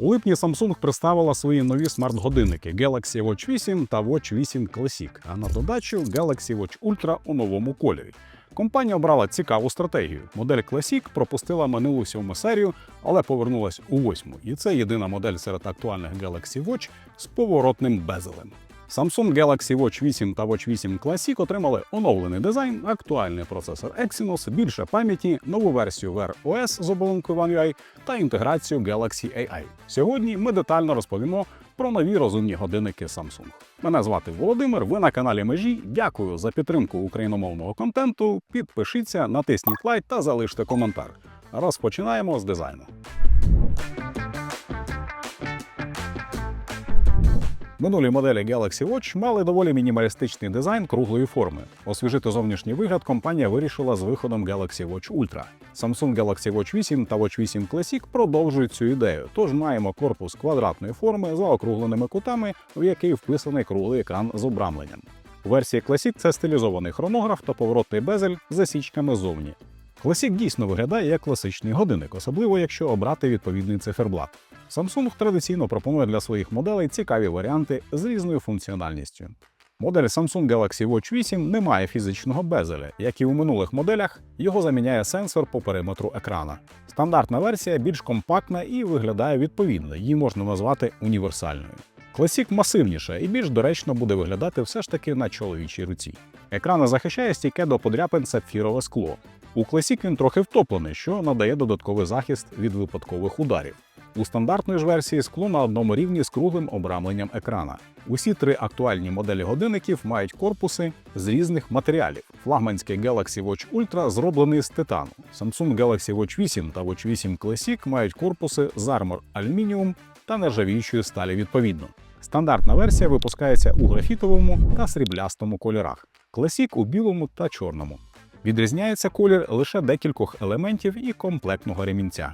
У липні Samsung представила свої нові смарт-годинники Galaxy Watch 8 та Watch 8 Classic, а на додачу Galaxy Watch Ultra у новому кольорі. Компанія обрала цікаву стратегію. Модель Classic пропустила минулу сьому серію, але повернулась у восьму. І це єдина модель серед актуальних Galaxy Watch з поворотним безелем. Samsung Galaxy Watch 8 та Watch 8 Classic отримали оновлений дизайн, актуальний процесор Exynos, більше пам'яті, нову версію Wear OS з оболонкою One UI та інтеграцію Galaxy AI. Сьогодні ми детально розповімо про нові розумні годинники Samsung. Мене звати Володимир. Ви на каналі Межі. Дякую за підтримку україномовного контенту. Підпишіться, натисніть лайк та залиште коментар. Розпочинаємо з дизайну. Минулі моделі Galaxy Watch мали доволі мінімалістичний дизайн круглої форми. Освіжити зовнішній вигляд компанія вирішила з виходом Galaxy Watch Ultra. Samsung Galaxy Watch 8 та Watch 8 Classic продовжують цю ідею. Тож маємо корпус квадратної форми за округленими кутами, в який вписаний круглий екран з обрамленням. У версії Classic це стилізований хронограф та поворотний безель з засічками ззовні. Classic дійсно виглядає як класичний годинник, особливо якщо обрати відповідний циферблат. Samsung традиційно пропонує для своїх моделей цікаві варіанти з різною функціональністю. Модель Samsung Galaxy Watch 8 не має фізичного безеля, як і у минулих моделях, його заміняє сенсор по периметру екрана. Стандартна версія більш компактна і виглядає відповідно, її можна назвати універсальною. Classic масивніша і більш доречно буде виглядати все ж таки на чоловічій руці. Екрана захищає стійке до подряпин сапфірове скло. У Classic він трохи втоплений, що надає додатковий захист від випадкових ударів. У стандартної ж версії скло на одному рівні з круглим обрамленням екрана. Усі три актуальні моделі годинників мають корпуси з різних матеріалів. Флагманський Galaxy Watch Ultra зроблений з титану. Samsung Galaxy Watch 8 та Watch 8 Classic мають корпуси з армор алюмініум та нержавіючої сталі відповідно. Стандартна версія випускається у графітовому та сріблястому кольорах, Classic у білому та чорному. Відрізняється колір лише декількох елементів і комплектного ремінця.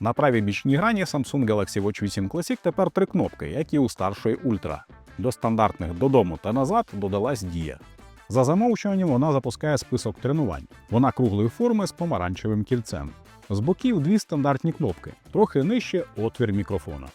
На правій бічній грані Samsung Galaxy Watch 8 Classic тепер три кнопки, як і у старшої Ultra. До стандартних додому та назад додалась дія. За замовчуванням вона запускає список тренувань. Вона круглої форми з помаранчевим кільцем. З боків дві стандартні кнопки, трохи нижче отвір мікрофона.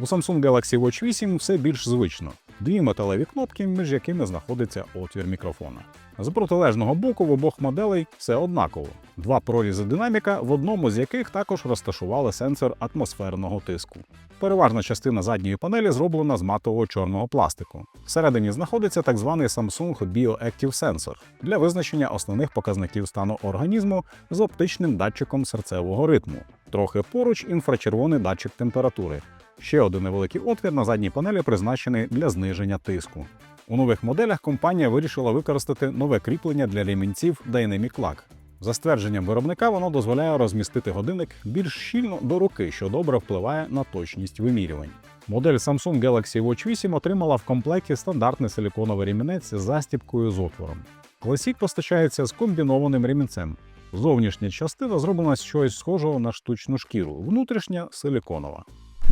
У Samsung Galaxy Watch 8 все більш звично. Дві металеві кнопки, між якими знаходиться отвір мікрофона. З протилежного боку в обох моделей все однаково. Два прорізи динаміка, в одному з яких також розташували сенсор атмосферного тиску. Переважна частина задньої панелі зроблена з матового чорного пластику. Всередині знаходиться так званий Samsung Bioactive Sensor для визначення основних показників стану організму з оптичним датчиком серцевого ритму. Трохи поруч інфрачервоний датчик температури. Ще один невеликий отвір на задній панелі призначений для зниження тиску. У нових моделях компанія вирішила використати нове кріплення для ремінців Dynamic Lock. За ствердженням виробника, воно дозволяє розмістити годинник більш щільно до руки, що добре впливає на точність вимірювань. Модель Samsung Galaxy Watch 8 отримала в комплекті стандартний силіконовий ремінець з застібкою з отвором. Classic постачається з комбінованим ремінцем. Зовнішня частина зроблена з чогось схожого на штучну шкіру, внутрішня силіконова.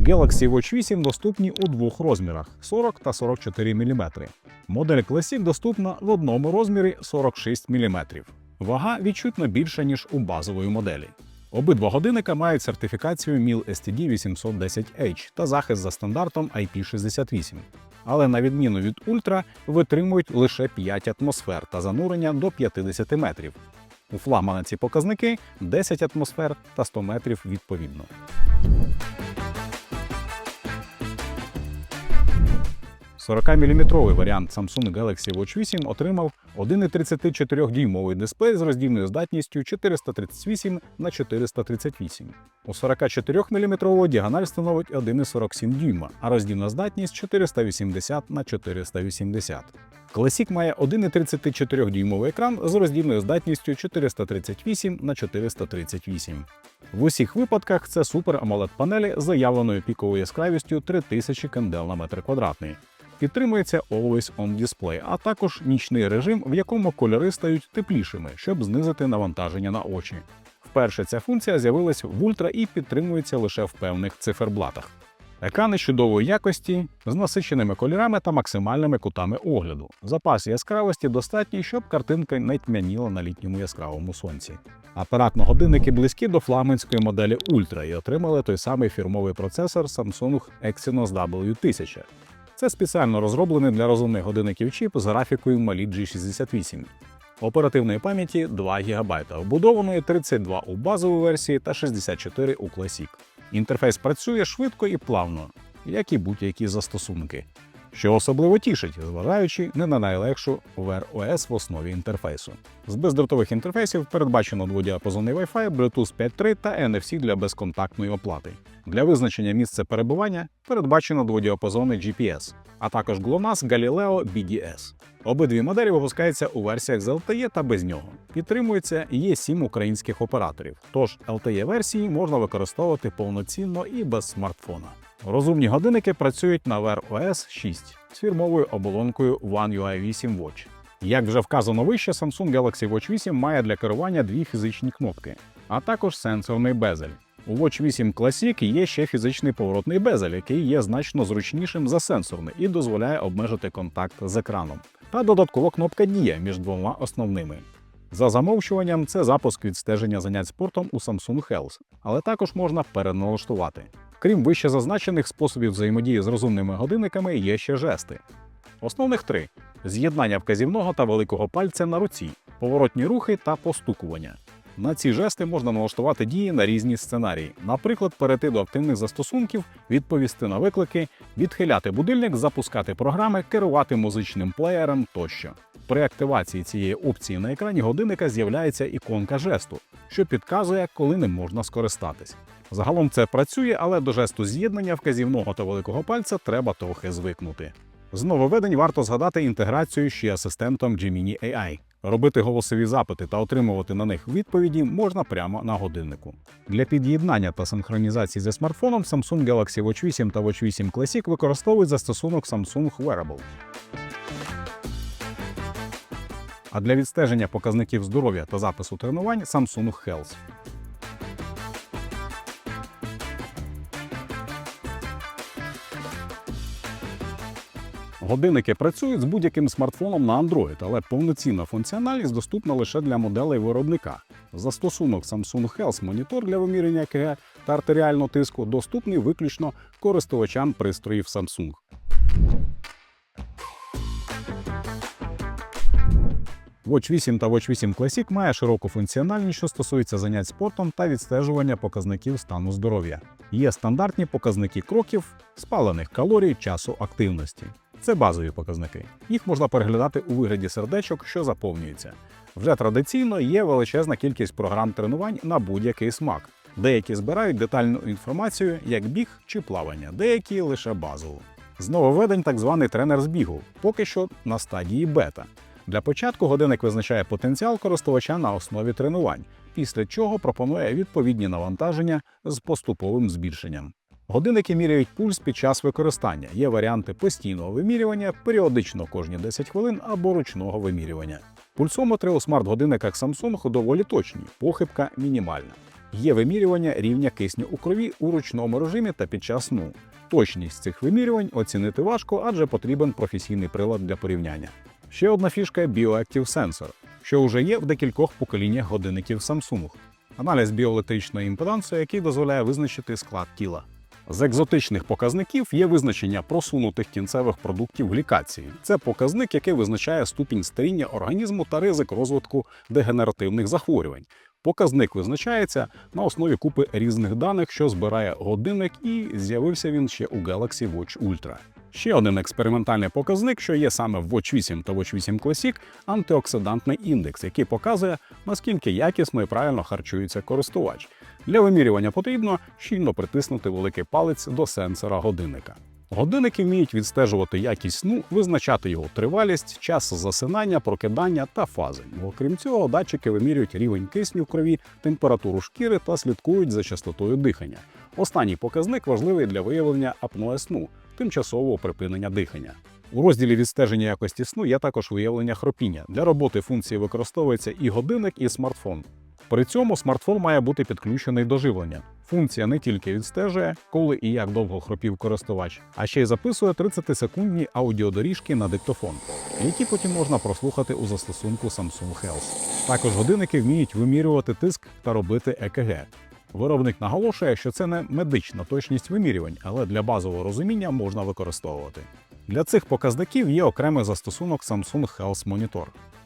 Galaxy Watch 8 доступні у двох розмірах 40 та 44 мм. Модель Classic доступна в одному розмірі 46 мм. Вага відчутно більша, ніж у базової моделі. Обидва годинника мають сертифікацію MIL STD 810H та захист за стандартом IP68. Але на відміну від Ultra, витримують лише 5 атмосфер та занурення до 50 метрів. У флагмана ці показники 10 атмосфер та 100 метрів відповідно. – 40-мм варіант Samsung Galaxy Watch 8 отримав 1,34-дюймовий дисплей з роздільною здатністю 438 на 438. У 44-мм діагональ становить 1,47 дюйма, а роздільна здатність 480 на 480. Classic має 1,34-дюймовий екран з роздільною здатністю 438 на 438. В усіх випадках це супер amoled панелі з заявленою піковою яскравістю 3000 кандел на метр квадратний. Підтримується Always On Display, а також нічний режим, в якому кольори стають теплішими, щоб знизити навантаження на очі. Вперше ця функція з'явилась в Ultra і підтримується лише в певних циферблатах. Екрани чудової якості з насиченими кольорами та максимальними кутами огляду. Запас яскравості достатній, щоб картинка не тьмяніла на літньому яскравому сонці. Апаратно-годинники близькі до флагманської моделі Ultra і отримали той самий фірмовий процесор Samsung Exynos W1000. Це спеціально розроблений для розумних годинників чіп з графікою Mali G68. Оперативної пам'яті 2 ГБ, вбудованої 32 у базовій версії та 64 у Classic. Інтерфейс працює швидко і плавно, як і будь-які застосунки, що особливо тішить, зважаючи не на найлегшу Wear OS в основі інтерфейсу. З бездротових інтерфейсів передбачено дводіапазонний Wi-Fi, Bluetooth 5.3 та NFC для безконтактної оплати. Для визначення місця перебування передбачено дводіапазонний GPS, а також GLONASS Galileo BDS. Обидві моделі випускаються у версіях з LTE та без нього. Підтримується є сім українських операторів, тож LTE версії можна використовувати повноцінно і без смартфона. Розумні годинники працюють на Wear OS 6 з фірмовою оболонкою One UI 8 Watch. Як вже вказано вище, Samsung Galaxy Watch 8 має для керування дві фізичні кнопки, а також сенсорний безель. У Watch 8 Classic є ще фізичний поворотний безель, який є значно зручнішим за сенсорний і дозволяє обмежити контакт з екраном. Та додаткова кнопка Дія між двома основними. За замовчуванням, це запуск відстеження занять спортом у Samsung Health, але також можна переналаштувати. Крім вище зазначених способів взаємодії з розумними годинниками, є ще жести. Основних три: з'єднання вказівного та великого пальця на руці, поворотні рухи та постукування. На ці жести можна налаштувати дії на різні сценарії, наприклад, перейти до активних застосунків, відповісти на виклики, відхиляти будильник, запускати програми, керувати музичним плеєром тощо. При активації цієї опції на екрані годинника з'являється іконка жесту, що підказує, коли не можна скористатись. Загалом це працює, але до жесту з'єднання вказівного та великого пальця треба трохи звикнути. З нововведень варто згадати інтеграцію ще асистентом Gemini AI. Робити голосові запити та отримувати на них відповіді можна прямо на годиннику. Для під'єднання та синхронізації зі смартфоном Samsung Galaxy Watch 8 та Watch 8 Classic використовують застосунок Samsung Wearable. А для відстеження показників здоров'я та запису тренувань Samsung Health. Годинники працюють з будь-яким смартфоном на Android, але повноцінна функціональність доступна лише для моделей виробника. Застосунок Samsung Health монітор для вимірювання ЕКГ та артеріального тиску доступний виключно користувачам пристроїв Samsung. Watch 8 та Watch 8 Classic має широку функціональність, що стосується занять спортом та відстежування показників стану здоров'я. Є стандартні показники кроків, спалених калорій, часу активності. Це базові показники. Їх можна переглядати у вигляді сердечок, що заповнюються. Вже традиційно є величезна кількість програм тренувань на будь-який смак. Деякі збирають детальну інформацію, як біг чи плавання, деякі лише базову. З нововведень так званий тренер з бігу, поки що на стадії бета. Для початку годинник визначає потенціал користувача на основі тренувань, після чого пропонує відповідні навантаження з поступовим збільшенням. Годинники міряють пульс під час використання. Є варіанти постійного вимірювання, періодично кожні 10 хвилин або ручного вимірювання. Пульсометри у смарт-годинниках Samsung доволі точні, похибка мінімальна. Є вимірювання рівня кисню у крові у ручному режимі та під час сну. Точність цих вимірювань оцінити важко, адже потрібен професійний прилад для порівняння. Ще одна фішка Bioactive Sensor, що вже є в декількох поколіннях годинників Samsung. Аналіз біоелектричної імпеданси, який дозволяє визначити склад тіла. З екзотичних показників є визначення просунутих кінцевих продуктів глікації. Це показник, який визначає ступінь старіння організму та ризик розвитку дегенеративних захворювань. Показник визначається на основі купи різних даних, що збирає годинник, і з'явився він ще у Galaxy Watch Ultra. Ще один експериментальний показник, що є саме в Watch 8 та Watch 8 Classic – антиоксидантний індекс, який показує, наскільки якісно і правильно харчується користувач. Для вимірювання потрібно щільно притиснути великий палець до сенсора годинника. Годинники вміють відстежувати якість сну, визначати його тривалість, час засинання, прокидання та фази. Окрім цього, датчики вимірюють рівень кисню в крові, температуру шкіри та слідкують за частотою дихання. Останній показник важливий для виявлення апноe сну, тимчасового припинення дихання. У розділі відстеження якості сну є також виявлення хропіння. Для роботи функції використовується і годинник, і смартфон. При цьому смартфон має бути підключений до живлення. Функція не тільки відстежує, коли і як довго хропів користувач, а ще й записує 30-секундні аудіодоріжки на диктофон, які потім можна прослухати у застосунку Samsung Health. Також годинники вміють вимірювати тиск та робити ЕКГ. Виробник наголошує, що це не медична точність вимірювань, але для базового розуміння можна використовувати. Для цих показників є окремий застосунок Samsung Health Monitor.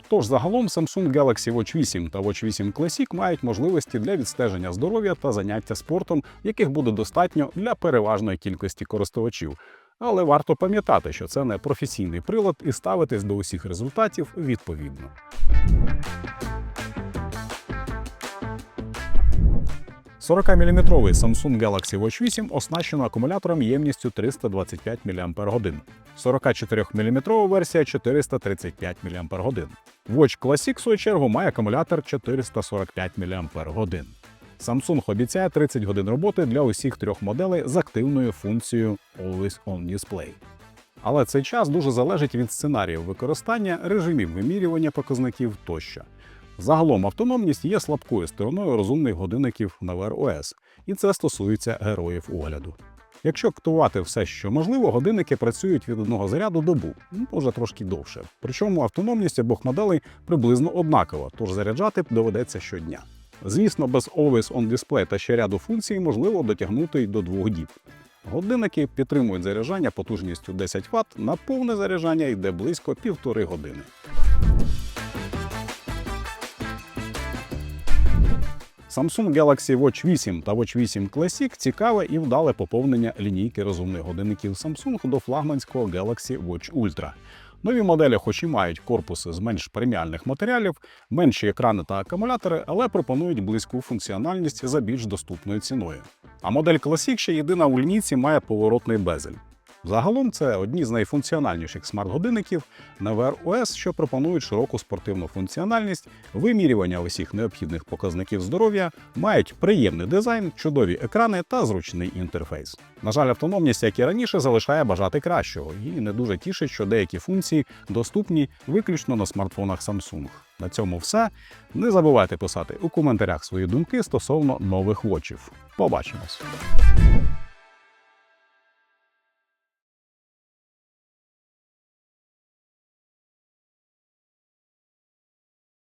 Тож загалом Samsung Galaxy Watch 8 та Watch 8 Classic мають можливості для відстеження здоров'я та заняття спортом, яких буде достатньо для переважної кількості користувачів. Але варто пам'ятати, що це не професійний прилад і ставитись до усіх результатів відповідно. – 40-мм Samsung Galaxy Watch 8 оснащено акумулятором ємністю 325 мАч. 44-мм версія 435 мАч. Watch Classic, в свою чергу, має акумулятор 445 мАч. Samsung обіцяє 30 годин роботи для усіх трьох моделей з активною функцією Always On Display. Але цей час дуже залежить від сценаріїв використання, режимів вимірювання показників тощо. Загалом автономність є слабкою стороною розумних годинників на Wear OS, і це стосується героїв огляду. Якщо актувати все, що можливо, годинники працюють від одного заряду добу, ну, може трошки довше. Причому автономність обох моделей приблизно однакова, тож заряджати доведеться щодня. Звісно, без Always On Display та ще ряду функцій можливо дотягнути й до двох діб. Годинники підтримують заряджання потужністю 10 Вт, на повне заряджання йде близько півтори години. Samsung Galaxy Watch 8 та Watch 8 Classic цікаве і вдале поповнення лінійки розумних годинників Samsung до флагманського Galaxy Watch Ultra. Нові моделі, хоч і мають корпуси з менш преміальних матеріалів, менші екрани та акумулятори, але пропонують близьку функціональність за більш доступною ціною. А модель Classic ще єдина у лінійці має поворотний безель. Загалом це одні з найфункціональніших смарт-годинників на Wear OS, що пропонують широку спортивну функціональність, вимірювання усіх необхідних показників здоров'я, мають приємний дизайн, чудові екрани та зручний інтерфейс. На жаль, автономність, як і раніше, залишає бажати кращого, і не дуже тішить, що деякі функції доступні виключно на смартфонах Samsung. На цьому все. Не забувайте писати у коментарях свої думки стосовно нових вотчів. Побачимось!